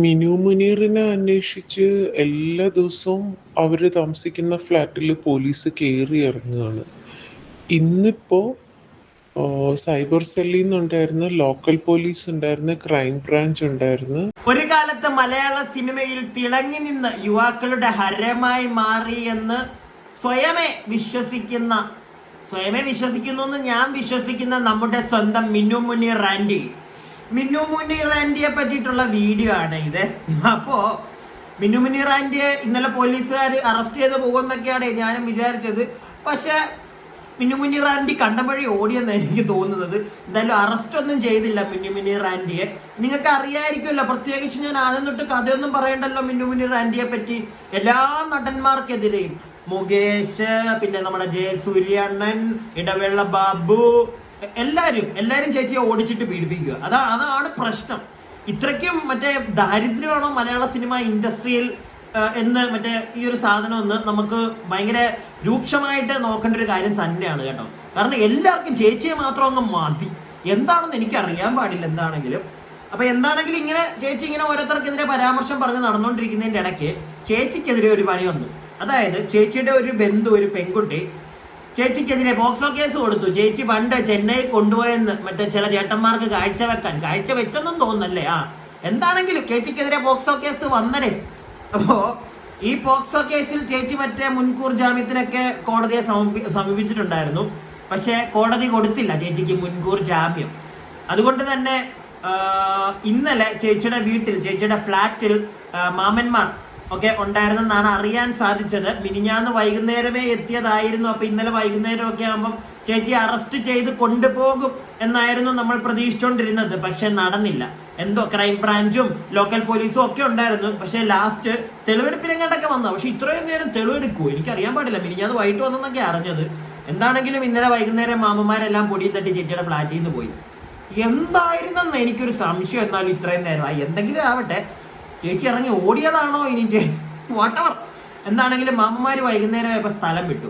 മിനു മുനീറിനെ അന്വേഷിച്ച് എല്ലാ ദിവസവും അവർ താമസിക്കുന്ന ഫ്ലാറ്റിൽ പോലീസ് കയറി ഇറങ്ങുകയാണ്. ഇന്നിപ്പോ ആ, സൈബർ സെല്ലിൽ നിന്നുണ്ടായിരുന്ന ലോക്കൽ പോലീസ് ഉണ്ടായിരുന്നു ക്രൈം ബ്രാഞ്ച് ഉണ്ടായിരുന്നു ഒരു കാലത്ത് മലയാള സിനിമയിൽ തിളങ്ങി നിന്ന് യുവാക്കളുടെ ഹരമായി മാറി എന്ന് സ്വയമേ വിശ്വസിക്കുന്ന സ്വയമേ വിശ്വസിക്കുന്നു എന്ന് ഞാൻ വിശ്വസിക്കുന്ന നമ്മുടെ സ്വന്തം മിന്നു മുനീർ ആന്റി. മിന്നു മുനീർ ആന്റിയെ പറ്റിയിട്ടുള്ള വീഡിയോ ആണ് ഇത്. അപ്പോ മിന്നു മുനീർ ആന്റിയെ ഇന്നലെ പോലീസുകാർ അറസ്റ്റ് ചെയ്ത് പോകുമെന്നൊക്കെയാണ് ഞാനും വിചാരിച്ചത്. പക്ഷെ മിന്നു മുനീർ ആന്റി കണ്ടമ്പഴി ഓടിയെന്ന് എനിക്ക് തോന്നുന്നത്. എന്തായാലും അറസ്റ്റ് ഒന്നും ചെയ്തില്ല മിന്നു മുനീർ ആന്റിയെ നിങ്ങൾക്ക് അറിയായിരിക്കുമല്ലോ പ്രത്യേകിച്ച് ഞാൻ ആദ്യം തൊട്ട് കഥയൊന്നും പറയണ്ടല്ലോ മിന്നു മുനീർ ആന്റിയെ പറ്റി. എല്ലാ നടന്മാർക്കെതിരെയും. മുകേഷ് പിന്നെ നമ്മുടെ ജയസൂര്യണ്ണൻ ഇടവേള ബാബു എ- എല്ലാരും എല്ലാരും ചേച്ചിയെ ഓടിച്ചിട്ട് പീഡിപ്പിക്കുക. അതാ അതാണ് പ്രശ്നം. ഇത്രയ്ക്കും മറ്റേ ദാരിദ്ര്യമാണോ മലയാള സിനിമ ഇൻഡസ്ട്രിയിൽ എന്ന് മറ്റേ ഈ ഒരു സാധനം ഒന്ന് നമുക്ക് ഭയങ്കര രൂക്ഷമായിട്ട് നോക്കേണ്ട ഒരു കാര്യം തന്നെയാണ് കേട്ടോ. കാരണം എല്ലാവർക്കും ചേച്ചിയെ മാത്രം അങ്ങ് മതി. എന്താണെന്ന് എനിക്ക് അറിയാൻ പാടില്ല എന്താണെങ്കിലും. അപ്പൊ എന്താണെങ്കിലും ഇങ്ങനെ ചേച്ചി ഇങ്ങനെ ഓരോരുത്തർക്കെതിരെ പരാമർശം പറഞ്ഞ് നടന്നുകൊണ്ടിരിക്കുന്നതിന്റെ ഇടയ്ക്ക് ചേച്ചിക്കെതിരെ ഒരു പണി വന്നു. അതായത് ചേച്ചിയുടെ ഒരു ബന്ധു ഒരു പെൺകുട്ടി ചേച്ചിക്കെതിരെ പോക്സോ കേസ് കൊടുത്തു. ചേച്ചി പണ്ട് ചെന്നൈ കൊണ്ടുപോയെന്ന് മറ്റേ ചില ചേട്ടന്മാർക്ക് കാഴ്ച വെക്കാൻ കാഴ്ച വെച്ചെന്നും തോന്നുന്നല്ലേ? ആ എന്താണെങ്കിലും ചേച്ചിക്കെതിരെ പോക്സോ കേസ് വന്നടേ അപ്പോ ഈ പോക്സോ കേസിൽ ചേച്ചി മറ്റേ മുൻകൂർ ജാമ്യത്തിനൊക്കെ കോടതിയെ സമീപി സമീപിച്ചിട്ടുണ്ടായിരുന്നു. പക്ഷേ കോടതി കൊടുത്തില്ല ചേച്ചിക്ക് മുൻകൂർ ജാമ്യം. അതുകൊണ്ട് തന്നെ ഇന്നലെ ചേച്ചിയുടെ വീട്ടിൽ ചേച്ചിയുടെ ഫ്ലാറ്റിൽ മാമന്മാർ ഒക്കെ ഉണ്ടായിരുന്നെന്നാണ് അറിയാൻ സാധിച്ചത്. മിനിഞ്ഞാന്ന് വൈകുന്നേരമേ എത്തിയതായിരുന്നു. അപ്പൊ ഇന്നലെ വൈകുന്നേരം ഒക്കെ ആകുമ്പം ചേച്ചി അറസ്റ്റ് ചെയ്ത് കൊണ്ടുപോകും എന്നായിരുന്നു നമ്മൾ പ്രതീക്ഷിച്ചുകൊണ്ടിരുന്നത് പക്ഷെ നടന്നില്ല. എന്തോ ക്രൈം ബ്രാഞ്ചും ലോക്കൽ പോലീസും ഒക്കെ ഉണ്ടായിരുന്നു. പക്ഷെ ലാസ്റ്റ് തെളിവെടുപ്പിനെങ്ങാണ്ടൊക്കെ വന്നു. പക്ഷെ ഇത്രയും നേരം തെളിവെടുക്കുമോ എനിക്കറിയാൻ പാടില്ല. മിനിഞ്ഞാന്ന് വൈകിട്ട് വന്നെന്നൊക്കെ അറിഞ്ഞത്. എന്താണെങ്കിലും ഇന്നലെ വൈകുന്നേരം മാമന്മാരെല്ലാം പൊടിയും തട്ടി ചേച്ചിയുടെ ഫ്ലാറ്റിൽ നിന്ന് പോയി. എന്തായിരുന്നെന്ന് എനിക്കൊരു സംശയം. എന്നാലും ഇത്രയും നേരമായി. എന്തെങ്കിലും ആവട്ടെ. ചേച്ചി ഇറങ്ങി ഓടിയതാണോ ഇനി വാട്ടവർ എന്താണെങ്കിലും മാമ്മമാർ വൈകുന്നേരം ആയപ്പോ സ്ഥലം വിട്ടു.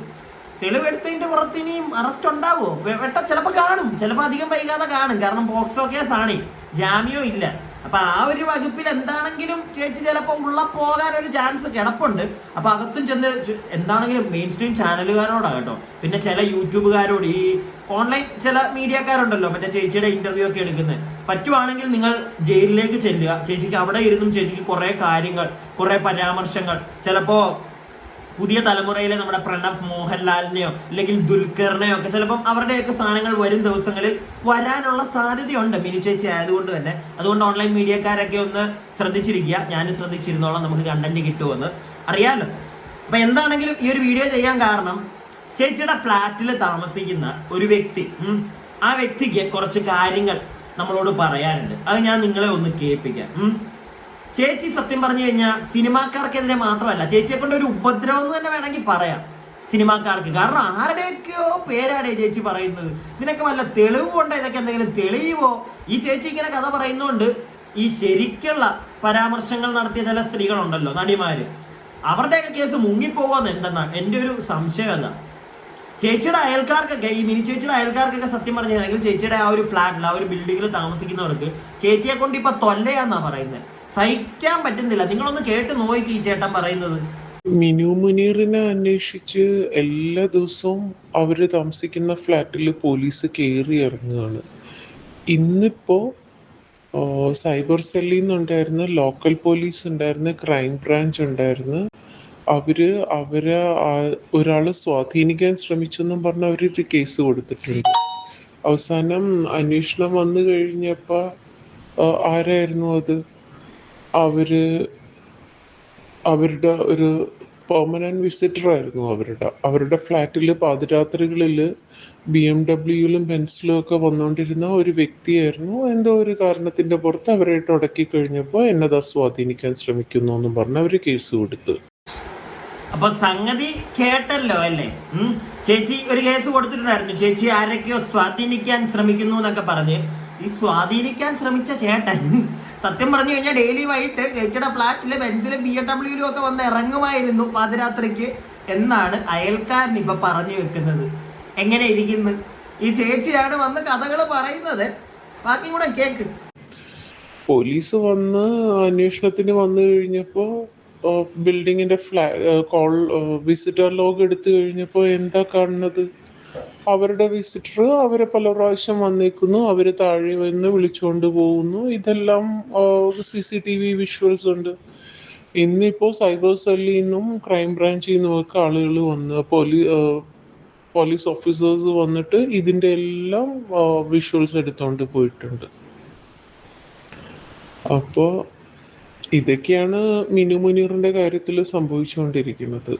തെളിവെടുത്തതിന്റെ പുറത്ത് ഇനിയും അറസ്റ്റ് ഉണ്ടാവോ വെട്ട ചിലപ്പോ കാണും. ചിലപ്പോ അധികം വൈകാതെ കാണും. കാരണം പോക്സോ കേസാണ്. ജാമ്യവും ഇല്ല. അപ്പൊ ആ ഒരു വകുപ്പിൽ എന്താണെങ്കിലും ചേച്ചി ചിലപ്പോൾ ഉള്ള പോകാൻ ഒരു ചാൻസ് കിടപ്പുണ്ട്. അപ്പൊ അകത്തും ചെന്ന് എന്താണെങ്കിലും മെയിൻ സ്ട്രീം ചാനലുകാരോടാ കേട്ടോ. പിന്നെ ചില യൂട്യൂബുകാരോട് ഈ ഓൺലൈൻ ചില മീഡിയക്കാരുണ്ടല്ലോ മറ്റേ ചേച്ചിയുടെ ഇന്റർവ്യൂ ഒക്കെ എടുക്കുന്നത് പറ്റുവാണെങ്കിൽ നിങ്ങൾ ജയിലിലേക്ക് ചെല്ലുക. ചേച്ചിക്ക് അവിടെ ഇരുന്നും ചേച്ചിക്ക് കുറെ കാര്യങ്ങൾ കുറെ പരാമർശങ്ങൾ. ചിലപ്പോ പുതിയ തലമുറയിലെ നമ്മുടെ പ്രണവ് മോഹൻലാലിനെയോ അല്ലെങ്കിൽ ദുൽഖറിനെയോ ഒക്കെ ചിലപ്പം അവരുടെയൊക്കെ സാധനങ്ങൾ വരും ദിവസങ്ങളിൽ വരാനുള്ള സാധ്യതയുണ്ട് മിനി ചേച്ചി ആയതുകൊണ്ട് തന്നെ. അതുകൊണ്ട് ഓൺലൈൻ മീഡിയക്കാരൊക്കെ ഒന്ന് ശ്രദ്ധിച്ചിരിക്കുക. ഞാൻ ശ്രദ്ധിച്ചിരുന്നോളാം. നമുക്ക് കണ്ടന്റ് കിട്ടുമെന്ന്. അറിയാലോ? അപ്പൊ എന്താണെങ്കിലും ഈ ഒരു വീഡിയോ ചെയ്യാൻ കാരണം ചേച്ചിയുടെ ഫ്ലാറ്റിൽ താമസിക്കുന്ന ഒരു വ്യക്തി ആ വ്യക്തിക്ക് കുറച്ച് കാര്യങ്ങൾ നമ്മളോട് പറയാനുണ്ട്. അത് ഞാൻ നിങ്ങളെ ഒന്ന് കേൾപ്പിക്കാം. ചേച്ചി സത്യം പറഞ്ഞു കഴിഞ്ഞാൽ സിനിമാക്കാർക്കെതിരെ മാത്രമല്ല ചേച്ചിയെ കൊണ്ട് ഒരു ഉപദ്രവം എന്ന് തന്നെ വേണമെങ്കിൽ പറയാം. സിനിമാക്കാർക്ക്. കാരണം ആരുടെയൊക്കെയോ പേരാടേ ചേച്ചി പറയുന്നത്. ഇതിനൊക്കെ വല്ല തെളിവ് കൊണ്ടോ ഇതൊക്കെ എന്തെങ്കിലും തെളിയുവോ? ഈ ചേച്ചി ഇങ്ങനെ കഥ പറയുന്നതുകൊണ്ട് ഈ ശരിക്കുള്ള പരാമർശങ്ങൾ നടത്തിയ ചില സ്ത്രീകളുണ്ടല്ലോ നടിമാര്. അവരുടെയൊക്കെ കേസ് മുങ്ങിപ്പോകുമെന്ന് എന്തെന്നാണ് എന്റെ ഒരു സംശയം എന്താ ചേച്ചിയുടെ അയൽക്കാർക്കൊക്കെ ഈ മിനി ചേച്ചിയുടെ അയൽക്കാർക്കൊക്കെ സത്യം പറഞ്ഞിട്ടുണ്ടെങ്കിൽ ചേച്ചിയുടെ ആ ഒരു ഫ്ലാറ്റിൽ ആ ഒരു ബിൽഡിങ്ങിൽ താമസിക്കുന്നവർക്ക് ചേച്ചിയെ കൊണ്ട് ഇപ്പൊ തൊല്ലയാന്നാ പറയുന്നത് സഹിക്കാൻ പറ്റുന്നില്ല. നിങ്ങളൊന്ന് കേട്ട് നോക്കി ഈ ചേട്ടൻ പറയുന്നത്. മിനു മുനീറിനെ അന്വേഷിച്ച് എല്ലാ ദിവസവും അവർ താമസിക്കുന്ന ഫ്ലാറ്റിൽ പോലീസ് കയറി ഇറങ്ങുകയാണ്. ഇന്നിപ്പോ സൈബർ സെല്ലിൽ നിന്നുണ്ടായിരുന്ന ലോക്കൽ പോലീസ് ഉണ്ടായിരുന്നു ക്രൈം ബ്രാഞ്ച് ഉണ്ടായിരുന്നു. അവർ അവരെ ഒരാളെ സ്വാധീനിക്കാൻ ശ്രമിച്ചെന്നും പറഞ്ഞ് അവരൊരു കേസ് കൊടുത്തിട്ടുണ്ട്. അവസാനം അന്വേഷണം വന്നു കഴിഞ്ഞപ്പോ ആരായിരുന്നു അത്? അവർ അവരുടെ ഒരു പെർമനന്റ് വിസിറ്റർ ആയിരുന്നു അവരുടെ. അവരുടെ ഫ്ലാറ്റിൽ പാതിരാത്രികളിൽ ബി എം ഡബ്ല്യൂയിലും ബെൻസിലും ഒക്കെ വന്നുകൊണ്ടിരുന്ന ഒരു വ്യക്തിയായിരുന്നു. എന്തോ ഒരു കാരണത്തിന്റെ പുറത്ത് അവരായിട്ട് തുടക്കി കഴിഞ്ഞപ്പോൾ എന്നതാ സ്വാധീനിക്കാൻ ശ്രമിക്കുന്നു എന്നും പറഞ്ഞ് അവർ കേസ് കൊടുത്തു. അപ്പൊ സംഗതി കേട്ടല്ലോ അല്ലേ. ചേച്ചി ഒരു കേസ് കൊടുത്തിട്ടുണ്ടായിരുന്നു. ചേച്ചി ആരൊക്കെയോ സ്വാധീനിക്കാൻ ശ്രമിക്കുന്നു എന്നൊക്കെ പറഞ്ഞ്. ഈ സ്വാധീനിക്കാൻ ശ്രമിച്ച ചേട്ടൻ സത്യം പറഞ്ഞു കഴിഞ്ഞാൽ ഡെയിലി വൈകിട്ട് ചേച്ചിയുടെ ഫ്ലാറ്റിൽ ബെൻസിലും ബി എം ഡബ്ല്യൂയിലും ഒക്കെ വന്ന് ഇറങ്ങുമായിരുന്നു പാതിരാത്രിക്ക് എന്നാണ് അയൽക്കാരൻ ഇപ്പൊ പറഞ്ഞു വെക്കുന്നത്. എങ്ങനെ ഇരിക്കുന്നു? ഈ ചേച്ചിയാണ് വന്ന് കഥകൾ പറയുന്നത്. ബാക്കി കൂടെ കേക്ക്. പോലീസ് വന്ന് അന്വേഷണത്തിന് വന്നു കഴിഞ്ഞപ്പോൾ ബിൽഡിങ്ങിന്റെ ഫ്ലാ കോൾ വിസിറ്റർ ലോഗ് എടുത്തു കഴിഞ്ഞപ്പോൾ എന്താ കാണുന്നത്? അവരുടെ വിസിറ്റർ അവരെ പല പ്രാവശ്യം വന്നേക്കുന്നു. അവർ താഴെ വന്ന് വിളിച്ചുകൊണ്ട് പോകുന്നു. ഇതെല്ലാം C C T V visuals ഉണ്ട്. ഇന്നിപ്പോ സൈബർ സെല്ലിൽ നിന്നും ക്രൈം ബ്രാഞ്ചിൽ നിന്നും ഒക്കെ ആളുകൾ വന്ന് പോലീ പോലീസ് ഓഫീസേഴ്സ് വന്നിട്ട് ഇതിന്റെ എല്ലാം വിഷ്വൽസ് എടുത്തോണ്ട് പോയിട്ടുണ്ട്. അപ്പോ ഇതൊക്കെയാണ് മിനു മുനീറിന്റെ കാര്യത്തിൽ സംഭവിച്ചുകൊണ്ടിരിക്കുന്നത്.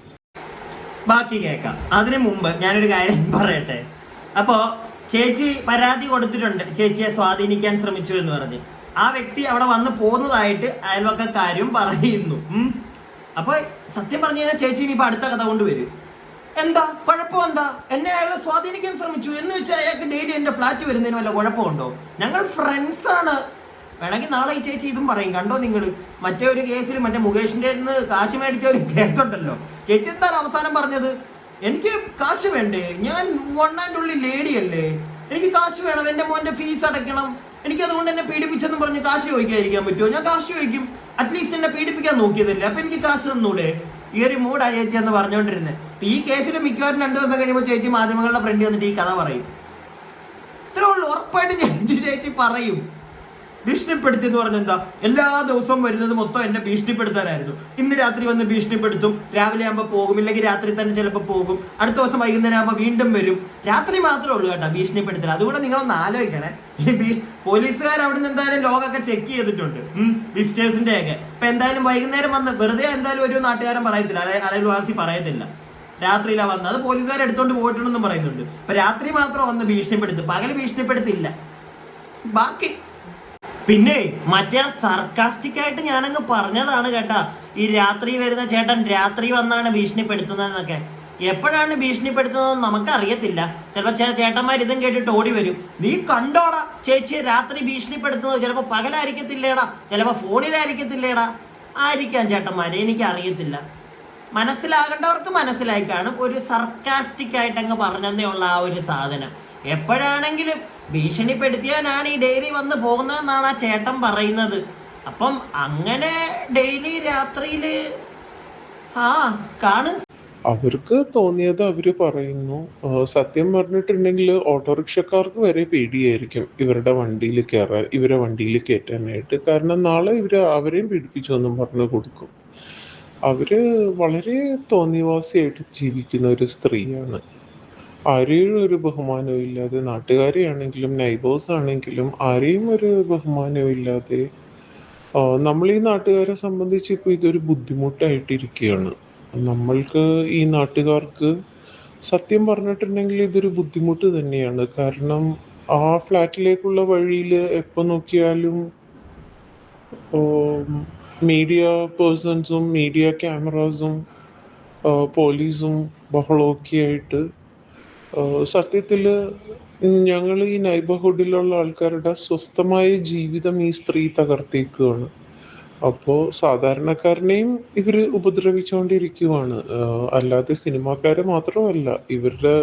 ബാക്കി കേൾക്കാം. അതിനു മുമ്പ് ഞാനൊരു കാര്യം പറയട്ടെ. അപ്പോ ചേച്ചി പരാതി കൊടുത്തിട്ടുണ്ട്. ചേച്ചിയെ സ്വാധീനിക്കാൻ ശ്രമിച്ചു എന്ന് പറഞ്ഞ്. ആ വ്യക്തി അവിടെ വന്ന് പോകുന്നതായിട്ട് അയൽവക്കക്കാരും പറയുന്നു. അപ്പൊ സത്യം പറഞ്ഞു കഴിഞ്ഞാൽ ചേച്ചി ഇനിയിപ്പോ അടുത്ത കഥ കൊണ്ടുവരും എന്താ? കുഴപ്പം എന്താ? എന്നെ അയാളെ സ്വാധീനിക്കാൻ ശ്രമിച്ചു. എന്ന് വെച്ചാൽ അയാൾക്ക് ഡെയിലി എന്റെ ഫ്ലാറ്റ് വരുന്നതിന് വല്ല കുഴപ്പമുണ്ടോ? ഞങ്ങൾ ഫ്രണ്ട്സ് ആണ്. വേണമെങ്കിൽ നാളെ ഈ ചേച്ചി ഇതും പറയും. കണ്ടോ നിങ്ങൾ? മറ്റേ ഒരു കേസിൽ മറ്റേ മുകേഷിന്റെ നിന്ന് കാശ് മേടിച്ച ഒരു കേസുണ്ടല്ലോ ചേച്ചി എന്താണ് അവസാനം പറഞ്ഞത്? എനിക്ക് കാശ് വേണ്ടേ? ഞാൻ വൺ ആൻഡ് ഉള്ളി ലേഡി അല്ലേ? എനിക്ക് കാശ് വേണം എന്റെ മോന്റെ ഫീസ് അടയ്ക്കണം. എനിക്ക് അതുകൊണ്ട് എന്നെ പീഡിപ്പിച്ചെന്ന് പറഞ്ഞ് കാശ് ചോദിക്കാതിരിക്കാൻ പറ്റുമോ? ഞാൻ കാശ് ചോദിക്കും. അറ്റ്ലീസ്റ്റ് എന്നെ പീഡിപ്പിക്കാൻ നോക്കിയതല്ലേ. അപ്പൊ എനിക്ക് കാശ് തന്നൂടെ? ഈ ഒരു മൂടാ ചേച്ചി എന്ന് പറഞ്ഞുകൊണ്ടിരുന്നത് അപ്പൊ ഈ കേസിൽ മിക്കവാറും രണ്ട് ദിവസം കഴിയുമ്പോൾ ചേച്ചി മാധ്യമങ്ങളുടെ ഫ്രണ്ട് വന്നിട്ട് ഈ കഥ പറയും. ഇത്രേ ഉള്ളൂ. ഉറപ്പായിട്ടും ചേച്ചി ചേച്ചി പറയും. ഭീഷണിപ്പെടുത്തി എന്ന് പറഞ്ഞ എന്താ? എല്ലാ ദിവസവും വരുന്നത് മൊത്തം എന്നെ ഭീഷണിപ്പെടുത്താനായിരുന്നു. ഇന്ന് രാത്രി വന്ന് ഭീഷണിപ്പെടുത്തും രാവിലെ ആകുമ്പോൾ പോകും ഇല്ലെങ്കിൽ രാത്രി തന്നെ ചിലപ്പോൾ പോകും. അടുത്ത ദിവസം വൈകുന്നേരം ആകുമ്പോൾ വീണ്ടും വരും. രാത്രി മാത്രമേ ഉള്ളൂ കേട്ടോ ഭീഷണിപ്പെടുത്തൽ അതുകൂടെ നിങ്ങളൊന്ന് ആലോചിക്കണേ. ഈ ഭീഷ് പോലീസുകാർ അവിടെ നിന്ന് എന്തായാലും ലോഗൊക്കെ ചെക്ക് ചെയ്തിട്ടുണ്ട്. വിസിറ്റേഴ്സിന്റെ ഒക്കെ ഇപ്പൊ എന്തായാലും വൈകുന്നേരം വന്ന് വെറുതെ എന്തായാലും ഒരു നാട്ടുകാരൻ പറയത്തില്ല. അയൽവാസി പറയത്തില്ല. രാത്രിയിലാണ് വന്നത്. അത് പോലീസുകാർ എടുത്തോണ്ട് പോയിട്ടുണ്ടെന്നും പറയുന്നുണ്ട്. അപ്പൊ രാത്രി മാത്രം വന്ന് ഭീഷണിപ്പെടുത്തും. പകൽ ഭീഷണിപ്പെടുത്തില്ല. ബാക്കി പിന്നെ മറ്റേ സർക്കാസ്റ്റിക് ആയിട്ട് ഞാനങ്ങ് പറഞ്ഞതാണ് കേട്ടാ. ഈ രാത്രി വരുന്ന ചേട്ടൻ രാത്രി വന്നാണ് ഭീഷണിപ്പെടുത്തുന്നതെന്നൊക്കെ. എപ്പോഴാണ് ഭീഷണിപ്പെടുത്തുന്നതെന്ന് നമുക്കറിയത്തില്ല. ചിലപ്പോൾ ചില ചേട്ടന്മാർ ഇതും കേട്ടിട്ട് ഓടി വരും. നീ കണ്ടോടാ ചേച്ചിയെ രാത്രി ഭീഷണിപ്പെടുത്തുന്നത്. ചിലപ്പോൾ പകലായിരിക്കത്തില്ലേടാ. ചിലപ്പോൾ ഫോണിലായിരിക്കത്തില്ലേടാ. ആയിരിക്കാം ചേട്ടന്മാരെ. എനിക്ക് അറിയത്തില്ല മനസ്സിലാകേണ്ടവർക്ക് മനസ്സിലായി കാണും. ഒരു സർക്കാസ്റ്റിക് ആയിട്ട് അങ്ങ് പറഞ്ഞതേ ഉള്ള ആ ഒരു സാധനം. എപ്പോഴാണെങ്കിലും ഭീഷണിപ്പെടുത്തിയാനാണ് ഈ ഡെയിലി വന്ന് പോകുന്നതെന്നാണ് ആ ചേട്ടൻ പറയുന്നത്. അപ്പം അങ്ങനെ ഡെയിലി രാത്രിയിൽ ആ കാണ്. അവർക്ക് തോന്നിയത് അവർ പറയുന്നു സത്യം പറഞ്ഞിട്ടുണ്ടെങ്കിൽ ഓട്ടോറിക്ഷക്കാർക്ക് വരെ പേടിയായിരിക്കും ഇവരുടെ വണ്ടിയിൽ കയറാൻ ഇവരെ വണ്ടിയിൽ കയറ്റാനായിട്ട് കാരണം നാളെ ഇവർ അവരെയും പീഡിപ്പിച്ചു എന്നും പറഞ്ഞു കൊടുക്കും. അവർ വളരെ തോന്നിവാസിയായിട്ട് ജീവിക്കുന്ന ഒരു സ്ത്രീയാണ്. ആരെയും ഒരു ബഹുമാനവും ഇല്ലാതെ നാട്ടുകാരെ ആണെങ്കിലും നൈബേഴ്സ് ആണെങ്കിലും ആരെയും ഒരു ബഹുമാനവും ഇല്ലാതെ നമ്മൾ ഈ നാട്ടുകാരെ സംബന്ധിച്ച് ഇപ്പൊ ഇതൊരു ബുദ്ധിമുട്ടായിട്ടിരിക്കുകയാണ്. നമ്മൾക്ക് ഈ നാട്ടുകാർക്ക് സത്യം പറഞ്ഞിട്ടുണ്ടെങ്കിൽ ഇതൊരു ബുദ്ധിമുട്ട് തന്നെയാണ്. കാരണം ആ ഫ്ലാറ്റിലേക്കുള്ള വഴിയിൽ എപ്പോൾ നോക്കിയാലും മീഡിയ പേഴ്സൺസും മീഡിയ ക്യാമറാസും പോലീസും ബഹളമൊക്കെ ആയിട്ട് സത്യത്തിൽ ഞങ്ങൾ ഈ നൈബർഹുഡിലുള്ള ആൾക്കാരുടെ സ്വസ്ഥമായ ജീവിതം ഈ സ്ത്രീ തകർത്തേക്കുകയാണ് അപ്പോൾ സാധാരണക്കാരനെയും ഇവർ ഉപദ്രവിച്ചുകൊണ്ടിരിക്കുവാണ് അല്ലാതെ സിനിമാക്കാരെ മാത്രമല്ല ഇവരുടെ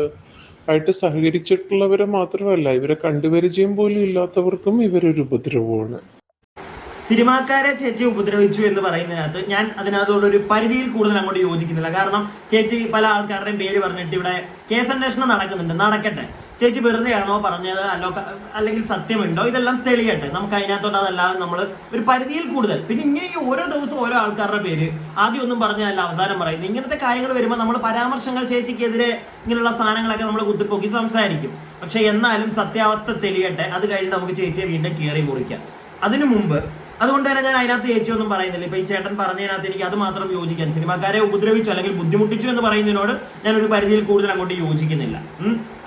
ആയിട്ട് സഹകരിച്ചിട്ടുള്ളവരെ മാത്രമല്ല ഇവരെ കണ്ടുപരിചയം പോലും ഇല്ലാത്തവർക്കും ഇവരൊരു ഉപദ്രവമാണ്. സിനിമാക്കാരെ ചേച്ചി ഉപദ്രവിച്ചു എന്ന് പറയുന്നതിനകത്ത് ഞാൻ അതിനകത്തോട് ഒരു പരിധിയിൽ കൂടുതൽ അങ്ങോട്ട് യോജിക്കുന്നില്ല. കാരണം ചേച്ചി പല ആൾക്കാരുടെയും പേര് പറഞ്ഞിട്ട് ഇവിടെ കേസ് കേസന്വേഷണം നടക്കുന്നുണ്ട്. നടക്കട്ടെ. ചേച്ചി വെറുതെയാണോ പറഞ്ഞത്? അല്ലോ അല്ലെങ്കിൽ സത്യമുണ്ടോ? ഇതെല്ലാം തെളിയട്ടെ. നമുക്ക് അതിനകത്തോട്ട് അതല്ലാതെ നമ്മൾ ഒരു പരിധിയിൽ കൂടുതൽ. പിന്നെ ഇങ്ങനെ ഓരോ ദിവസവും ഓരോ ആൾക്കാരുടെ പേര് ആദ്യം ഒന്നും പറഞ്ഞതല്ല അവസാനം പറയുന്നത് ഇങ്ങനത്തെ കാര്യങ്ങൾ വരുമ്പോൾ നമ്മൾ പരാമർശങ്ങൾ ചേച്ചിക്കെതിരെ ഇങ്ങനെയുള്ള സാധനങ്ങളൊക്കെ നമ്മൾ കുത്തിപ്പൊക്കി സംസാരിക്കും. പക്ഷെ എന്നാലും സത്യാവസ്ഥ തെളിയട്ടെ. അത് കഴിഞ്ഞ് നമുക്ക് ചേച്ചിയെ വീണ്ടും കയറി മുറിക്കാം. അതിനു മുമ്പ് അതുകൊണ്ട് തന്നെ ഞാൻ അതിനകത്ത് ചേച്ചിയൊന്നും പറയുന്നില്ല. ഇപ്പൊ ഈ ചേട്ടൻ പറഞ്ഞതിനകത്ത് എനിക്ക് അത് മാത്രം യോജിക്കാൻ. സിനിമാക്കാരെ ഉപദ്രവിച്ചു അല്ലെങ്കിൽ ബുദ്ധിമുട്ടിച്ചു എന്ന് പറയുന്നതിനോട് ഞാൻ ഒരു പരിധിയിൽ കൂടുതൽ അങ്ങോട്ട് യോജിക്കുന്നില്ല.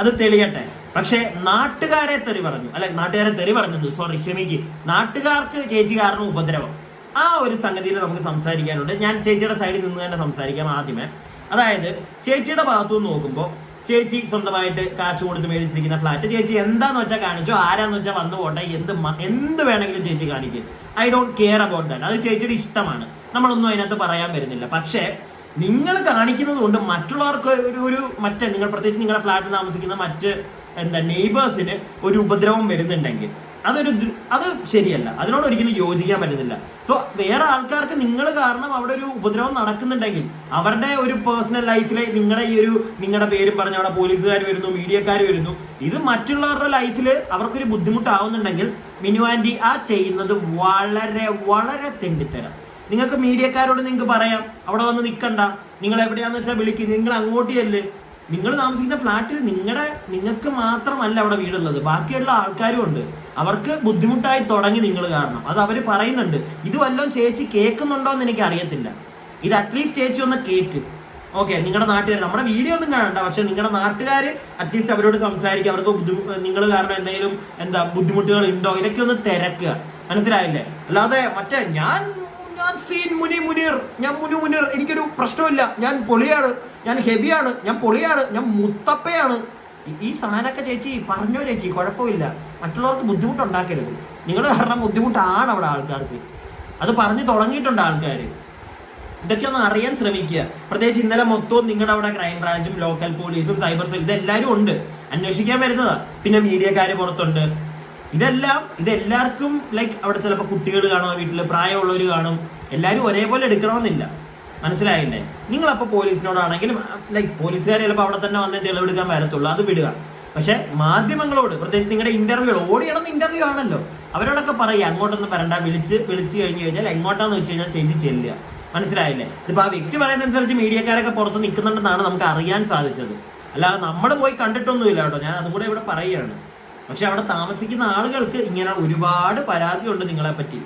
അത് തെളിയട്ടെ. പക്ഷേ നാട്ടുകാരെ തെറി പറഞ്ഞു. അല്ലെ നാട്ടുകാരെ തെറി പറഞ്ഞത്. സോറി ക്ഷമിക്ക്. നാട്ടുകാർക്ക് ചേച്ചി കാരണം ഉപദ്രവം. ആ ഒരു സംഗതിയിൽ നമുക്ക് സംസാരിക്കാനുണ്ട്. ഞാൻ ചേച്ചിയുടെ സൈഡിൽ നിന്ന് തന്നെ സംസാരിക്കാം ആദ്യമേ. അതായത് ചേച്ചിയുടെ ഭാഗത്തു നിന്ന് നോക്കുമ്പോൾ ചേച്ചി സ്വന്തമായിട്ട് കാശ് കൊടുത്ത് മേടിച്ചിരിക്കുന്ന ഫ്ലാറ്റ് ചേച്ചി എന്താന്ന് വെച്ചാൽ കാണിച്ചോ? ആരാന്ന് വെച്ചാൽ വന്നു പോട്ടെ? എന്ത് എന്ത് വേണമെങ്കിലും ചേച്ചി കാണിക്കും. I don't care about that അത് ചേച്ചിയുടെ ഇഷ്ടമാണ്. നമ്മളൊന്നും അതിനകത്ത് പറയാൻ വരുന്നില്ല. പക്ഷേ നിങ്ങൾ കാണിക്കുന്നത് കൊണ്ട് മറ്റുള്ളവർക്ക് ഒരു ഒരു മറ്റേ നിങ്ങൾ പ്രത്യേകിച്ച് നിങ്ങളുടെ ഫ്ലാറ്റിൽ താമസിക്കുന്ന മറ്റ് എന്താ നെയ്ബേഴ്സിന് ഒരു ഉപദ്രവം വരുന്നുണ്ടെങ്കിൽ അതൊരു അത് ശരിയല്ല. അതിനോട് ഒരിക്കലും യോജിക്കാൻ പറ്റുന്നില്ല. സോ വേറെ ആൾക്കാർക്ക് നിങ്ങൾ കാരണം അവിടെ ഒരു ഉപദ്രവം നടക്കുന്നുണ്ടെങ്കിൽ അവരുടെ ഒരു പേഴ്സണൽ ലൈഫിലെ നിങ്ങളുടെ ഈ ഒരു നിങ്ങളുടെ പേരും പറഞ്ഞ അവിടെ പോലീസുകാർ വരുന്നു മീഡിയക്കാർ വരുന്നു ഇത് മറ്റുള്ളവരുടെ ലൈഫിൽ അവർക്കൊരു ബുദ്ധിമുട്ടാവുന്നുണ്ടെങ്കിൽ മിനു ആന്റി ആ ചെയ്യുന്നത് വളരെ വളരെ തെണ്ടിത്തരാം. നിങ്ങൾക്ക് മീഡിയക്കാരോട് നിങ്ങൾക്ക് പറയാം അവിടെ വന്ന് നിൽക്കണ്ട നിങ്ങൾ എവിടെയാന്ന് വെച്ചാൽ വിളിക്കും. നിങ്ങൾ അങ്ങോട്ട് ചെല്ല്. നിങ്ങൾ താമസിക്കുന്ന ഫ്ലാറ്റിൽ നിങ്ങളുടെ നിങ്ങൾക്ക് മാത്രമല്ല അവിടെ വീടുള്ളത്. ബാക്കിയുള്ള ആൾക്കാരും ഉണ്ട്. അവർക്ക് ബുദ്ധിമുട്ടായി തുടങ്ങി നിങ്ങൾ കാരണം. അത് അവർ പറയുന്നുണ്ട്. ഇത് വല്ലതും ചേച്ചി കേൾക്കുന്നുണ്ടോ എന്ന് എനിക്ക് അറിയത്തില്ല. ഇത് അറ്റ്ലീസ്റ്റ് ചേച്ചി ഒന്ന് കേക്ക്. ഓക്കെ നിങ്ങളുടെ നാട്ടുകാർ നമ്മുടെ വീഡിയോ ഒന്നും കാണണ്ട. പക്ഷെ നിങ്ങളുടെ നാട്ടുകാർ അറ്റ്ലീസ്റ്റ് അവരോട് സംസാരിക്കുക അവർക്ക് നിങ്ങൾ കാരണം എന്തെങ്കിലും എന്താ ബുദ്ധിമുട്ടുകൾ ഉണ്ടോ? ഇതൊക്കെ ഒന്ന് തിരക്കുക. മനസ്സിലായില്ലേ? അല്ലാതെ മറ്റേ ഞാൻ ഞാൻ സീൻ മുനി മുനീർ. ഞാൻ മുനു മുനീർ. എനിക്കൊരു പ്രശ്നമില്ല. ഞാൻ പൊളിയാണ്. ഞാൻ ഹെവിയാണ്. ഞാൻ പൊളിയാണ്. ഞാൻ മുത്തപ്പയാണ്. ഈ- സാധനമൊക്കെ ചേച്ചി പറഞ്ഞോ ചേച്ചി? കുഴപ്പമില്ല. മറ്റുള്ളവർക്ക് ബുദ്ധിമുട്ടുണ്ടാക്കരുത്. നിങ്ങൾ കാരണം ബുദ്ധിമുട്ടാണ് അവിടെ ആൾക്കാർക്ക്. അത് പറഞ്ഞു തുടങ്ങിയിട്ടുണ്ട് ആൾക്കാർ ഇതൊക്കെ ഒന്ന് അറിയാൻ ശ്രമിക്കുക. പ്രത്യേകിച്ച് ഇന്നലെ മൊത്തവും നിങ്ങളുടെ അവിടെ ക്രൈം ബ്രാഞ്ചും ലോക്കൽ പോലീസും സൈബർ സെൽ ഇതെല്ലാവരും ഉണ്ട്. അന്വേഷിക്കാൻ വരുന്നതാ. പിന്നെ മീഡിയക്കാർ പുറത്തുണ്ട്. ഇതെല്ലാം ഇതെല്ലാവർക്കും ലൈക്ക് അവിടെ ചിലപ്പോൾ കുട്ടികൾ കാണും വീട്ടിൽ പ്രായമുള്ളവർ കാണും. എല്ലാവരും ഒരേപോലെ എടുക്കണമെന്നില്ല. മനസ്സിലായില്ലേ? നിങ്ങളപ്പോൾ പോലീസിനോടാണെങ്കിലും ലൈക്ക് പോലീസുകാർ ചിലപ്പോൾ അവിടെ തന്നെ വന്ന് തെളിവെടുക്കാൻ വരത്തുള്ളൂ. അത് വിടുക. പക്ഷെ മാധ്യമങ്ങളോട് പ്രത്യേകിച്ച് നിങ്ങളുടെ ഇന്റർവ്യൂ ഓടിയിടുന്ന ഇന്റർവ്യൂ ആണല്ലോ. അവരോടൊക്കെ പറയുക അങ്ങോട്ടൊന്നും വരണ്ട വിളിച്ച് വിളിച്ച് കഴിഞ്ഞ് കഴിഞ്ഞാൽ എങ്ങോട്ടാന്ന് വെച്ച് കഴിഞ്ഞാൽ ചേച്ചി ചെല്ലുക. മനസ്സിലായില്ലേ? ഇതിപ്പോ ആ വ്യക്തി പറയുന്നതനുസരിച്ച് മീഡിയക്കാരൊക്കെ പുറത്ത് നിൽക്കുന്നുണ്ടെന്നാണ് നമുക്ക് അറിയാൻ സാധിച്ചത്. അല്ലാതെ നമ്മൾ പോയി കണ്ടിട്ടൊന്നുമില്ല കേട്ടോ. ഞാൻ അതും കൂടെ ഇവിടെ പറയുകയാണ്. പക്ഷെ അവിടെ താമസിക്കുന്ന ആളുകൾക്ക് ഇങ്ങനെ ഒരുപാട് പരാതിയുണ്ട് നിങ്ങളെ പറ്റി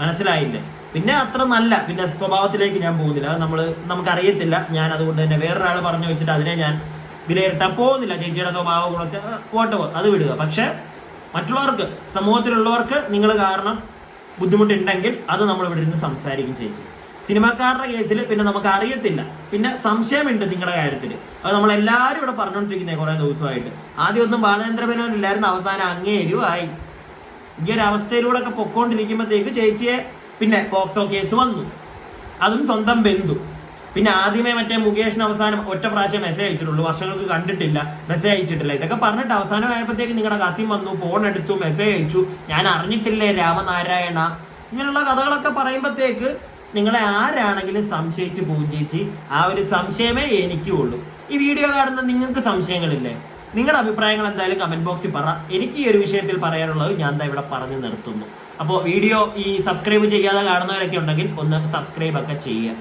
മനസ്സിലായില്ലേ? പിന്നെ അത്ര നല്ല പിന്നെ സ്വഭാവത്തിലേക്ക് ഞാൻ പോകുന്നില്ല. അത് നമ്മൾ നമുക്കറിയത്തില്ല. ഞാൻ അതുകൊണ്ട് തന്നെ വേറൊരാൾ പറഞ്ഞു വെച്ചിട്ട് അതിനെ ഞാൻ വിലയിരുത്താൻ പോകുന്നില്ല. ചേച്ചിയുടെ സ്വഭാവ ഗുണത്തെ വോട്ട് അത് വിടുക. പക്ഷെ മറ്റുള്ളവർക്ക് സമൂഹത്തിലുള്ളവർക്ക് നിങ്ങൾ കാരണം ബുദ്ധിമുട്ടുണ്ടെങ്കിൽ അത് നമ്മൾ ഇവിടെ ഇരുന്ന് സംസാരിക്കും ചേച്ചി. സിനിമാക്കാരുടെ കേസിൽ പിന്നെ നമുക്ക് അറിയത്തില്ല. പിന്നെ സംശയമുണ്ട് നിങ്ങളുടെ കാര്യത്തിൽ. അത് നമ്മൾ എല്ലാവരും ഇവിടെ പറഞ്ഞുകൊണ്ടിരിക്കുന്നത് കുറെ ദിവസമായിട്ട്. ആദ്യം ഒന്നും ബാലചന്ദ്ര മേനോൻ ഇല്ലായിരുന്നു അവസാനം അങ്ങേരുമായി ഈ ഒരു അവസ്ഥയിലൂടെ ഒക്കെ പൊക്കോണ്ടിരിക്കുമ്പോഴത്തേക്ക് ചേച്ചിയെ പിന്നെ പോക്സോ കേസ് വന്നു. അതും സ്വന്തം ബന്ധു. പിന്നെ ആദ്യമേ മറ്റേ മുകേഷിന് അവസാനം ഒറ്റ പ്രാവശ്യം മെസ്സേജ് അയച്ചിട്ടുള്ളൂ. വർഷങ്ങൾക്ക് കണ്ടിട്ടില്ല മെസ്സേജ് അയച്ചിട്ടില്ല. ഇതൊക്കെ പറഞ്ഞിട്ട് അവസാനം ആയപ്പോഴത്തേക്ക് നിങ്ങളുടെ കസിൻ വന്നു ഫോൺ എടുത്തു മെസ്സേജ് അയച്ചു. ഞാൻ അറിഞ്ഞിട്ടില്ലേ രാമനാരായണ? ഇങ്ങനെയുള്ള കഥകളൊക്കെ പറയുമ്പോഴത്തേക്ക് നിങ്ങളെ ആരാണെങ്കിലും സംശയിച്ച് പോകും ചേച്ചി ആ ഒരു സംശയമേ എനിക്കും ഉള്ളൂ ഈ വീഡിയോ കാണുന്ന നിങ്ങൾക്ക് സംശയങ്ങളില്ലേ? നിങ്ങളുടെ അഭിപ്രായങ്ങൾ എന്തായാലും കമന്റ് ബോക്സിൽ പറ. എനിക്ക് ഈ ഒരു വിഷയത്തിൽ പറയാനുള്ളത് ഞാൻ ദാ ഇവിടെ പറഞ്ഞു നിർത്തുന്നു. അപ്പോൾ വീഡിയോ ഈ സബ്സ്ക്രൈബ് ചെയ്യാതെ കാണുന്നവരൊക്കെ ഉണ്ടെങ്കിൽ ഒന്ന് സബ്സ്ക്രൈബ് ഒക്കെ ചെയ്യുക.